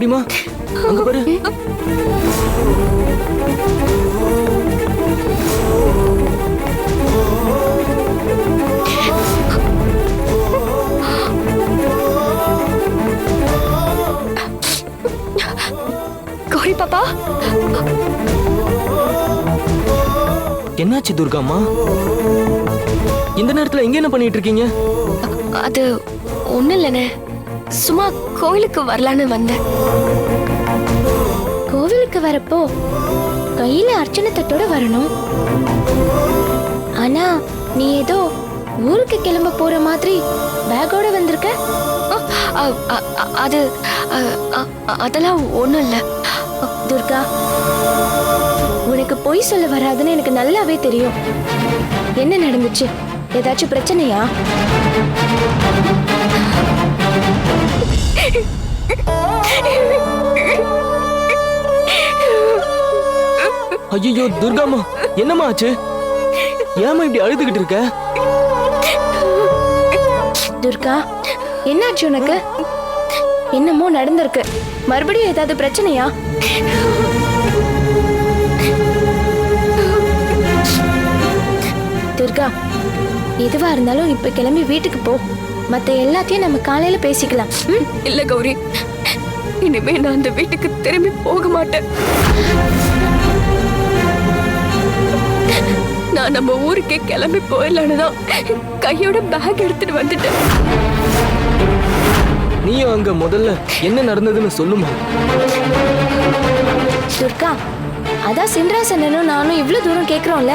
கௌரிமா அங்க பாரு. கௌரி பாப்பா. என்னாச்சு துர்காம்மா இந்த நேரத்துல எங்க என்ன பண்ணிட்டு இருக்கீங்க? அது ஒண்ணும் இல்லைண்ணே சும்மா கோயிலுக்கு வரலான்னு வந்தேன். கோவிலுக்கு வரப்போ கையில அர்ச்சனை தட்டோட வரணும். ஆனா நீ ஏதோ ஊருக்கு கிளம்ப போற மாதிரி பேக்கோட வந்திருக்க? அ, அ, அது அதெல்லாம் ஒன்றும் இல்லை. துர்கா உனக்கு பொய் சொல்ல வராதுன்னு எனக்கு நல்லாவே தெரியும். என்ன நடந்துச்சு? ஏதாச்சும் பிரச்சனையா? ஐயோ துர்காமா என்னம்மா ஆச்சு? ஏமா இப்படி அழுதுகிட்டு இருக்க? துர்கா என்னாச்சு உனக்கு? என்னமோ நடந்திருக்கு. மறுபடியும் ஏதாவது பிரச்சனையா? துர்கா எதுவா இருந்தாலும் இப்ப கிளம்பி வீட்டுக்கு போ. மத்த எல்லாத்தையும் நம்ம காலையில பேசிக்கலாம்? இல்ல கௌரி. இனிமே நான் அந்த வீட்டுக்கு திரும்பி போக மாட்டேன். நான் நம்ம ஊருக்கே கிளம்பி போயிடலான்னு தான் கையோட பேக் எடுத்துட்டு வந்துட்டேன். நீயும் அங்க முதல்ல என்ன நடந்ததுன்னு சொல்லுமா? துர்கா அதான் சின்ராசனனும் நானும் இவ்ளோ தூரம் கேக்குறோம்ல.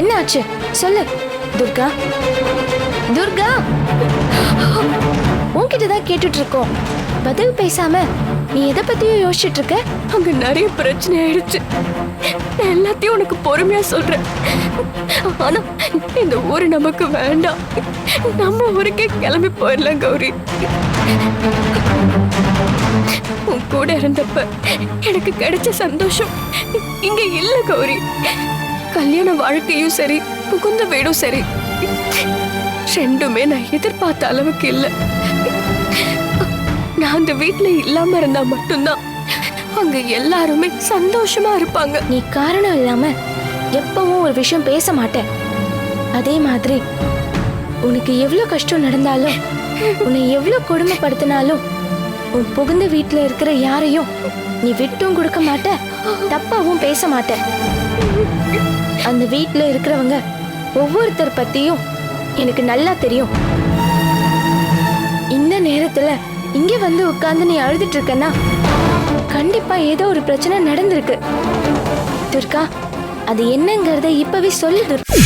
என்ன ஆச்சு? சொல்லு துர்கா. துர்கா! உன்கிட்ட தான் கேட்டுட்டு இருக்கோம் பதில் பேசாம நீ எதை பத்தியும் யோசிச்சுட்டு இருக்க அங்க நிறைய பிரச்சனை ஆயிடுச்சு. நான் எல்லாத்தையும் உனக்கு பொறுமையா சொல்றேன். ஆனா இந்த ஊரு நமக்கு வேண்டாம். நம்ம ஊருக்கே கிளம்பி போயிடலாம் கௌரி. உன் கூட இருந்தப்ப எனக்கு கிடைச்ச சந்தோஷம் இங்க இல்ல கௌரி. கல்யாண வாழ்க்கையும் சரி புகுந்த வீடும் சரி. ரெண்டுமே நான் எதிர்பார்த்த அளவுக்கு இல்லை. நான் அந்த வீட்ல இல்லாம இருந்தா மட்டும்தான். அங்க எல்லாருமே சந்தோஷமா இருப்பாங்க. நீ காரணம் இல்லாம எப்பவும் ஒரு விஷயம் பேச மாட்ட அதே மாதிரி உனக்கு எவ்வளவு கஷ்டம் நடந்தாலும் உன்னை எவ்வளவு கொடுமைப்படுத்தினாலும் உன் புகுந்த வீட்டுல இருக்கிற யாரையும் நீ விட்டும் கொடுக்க மாட்ட தப்பாவும் பேச மாட்ட. அந்த வீட்டுல இருக்கிறவங்க ஒவ்வொருத்தர் பத்தியும் எனக்கு நல்லா தெரியும். இந்த நேரத்துல இங்க வந்து உட்கார்ந்து நீ அழுதுட்டு இருக்கன்னா கண்டிப்பா ஏதோ ஒரு பிரச்சனை நடந்திருக்கு. துர்கா அது என்னங்கறத இப்பவே சொல்லு துர்கா.